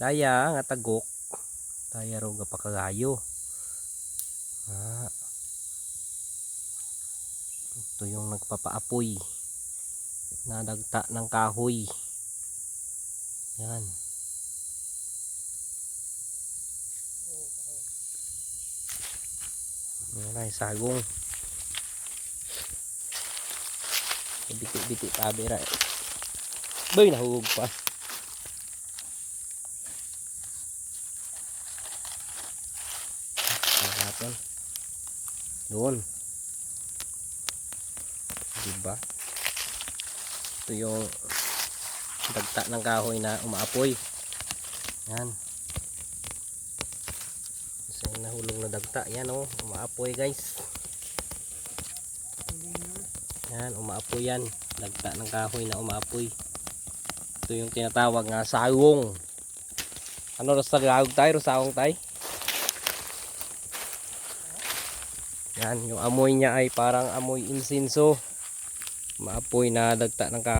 Daya nga tagok. Daya ro nga pakagayo. Ah. Ito yung nagpapaapoy. Nadagta ng kahoy. Yan. Yan ay sagong. Biti-biti tabi ra. Boy, nahugog pa. Natin. Doon. Diba? Ito yung dagta ng kahoy na umaapoy. Yan. Isa yung nahulog na dagta. Yan o. umaapoy guys. Yan. Umaapoy yan. Dagta ng kahoy na umaapoy. Ito yung tinatawag nga sagong. Ano ras tawag tayo? Sagong tayo? Yan, yung amoy niya ay parang amoy insinso. Maapoy na dagta ng kahoy.